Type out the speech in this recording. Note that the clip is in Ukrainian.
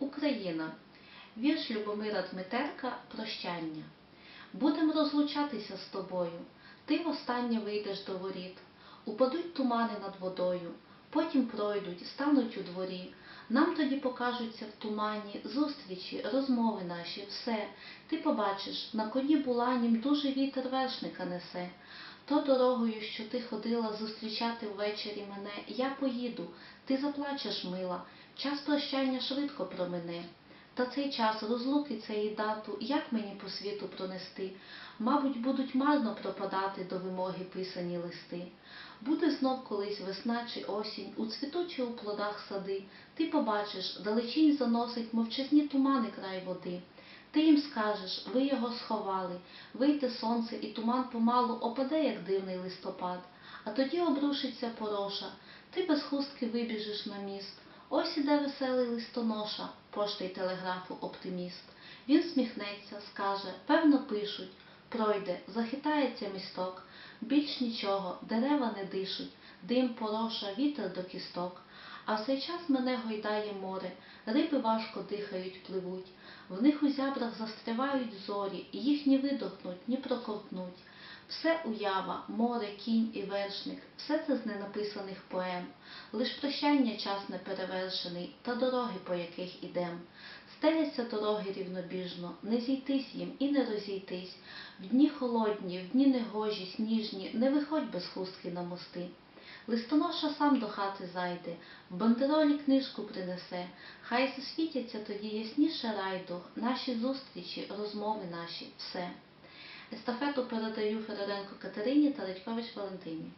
Україна. Вірш Любомира Дмитерка Прощання. Будем розлучатися з тобою. Ти востаннє вийдеш до воріт. Упадуть тумани над водою, потім пройдуть, стануть у дворі. Нам тоді покажуться в тумані зустрічі, розмови наші, все. Ти побачиш, на коні буланім дуже вітер вершника несе. То дорогою, що ти ходила зустрічати ввечері мене, я поїду, ти заплачеш, мила, час прощання швидко промине. Та цей час розлуки цієї дату, як мені по світу пронести? Мабуть, будуть марно пропадати до вимоги писані листи. Буде знов колись весна чи осінь, у цвіту чи у плодах сади. Ти побачиш, далечінь заносить мовчазні тумани край води. Ти їм скажеш, ви його сховали, вийде сонце, і туман помалу опаде, як дивний листопад. А тоді обрушиться пороша, ти без хустки вибіжиш на міст. Ось іде веселий листоноша, пошти й телеграфу оптиміст. Він сміхнеться, скаже, певно, пишуть, пройде, захитається місток. Більш нічого, дерева не дишуть, дим пороша, вітер до кісток. А в цей час мене гойдає море, риби важко дихають, пливуть. В них у зябрах застрявають зорі, їх ні видохнуть, ні проковтнуть. Все уява, море, кінь і вершник, все це з ненаписаних поем. Лиш прощання час неперевершений, та дороги, по яких ідем. Стеляться дороги рівнобіжно, не зійтись їм і не розійтись. В дні холодні, в дні негожі, сніжні, не виходь без хустки на мости. Листоноша сам до хати зайде, в бандеролі книжку принесе, хай засвітяться тоді ясніше райду, наші зустрічі, розмови наші, все. Естафету передаю Федоренко Катерині та Редькович Валентині.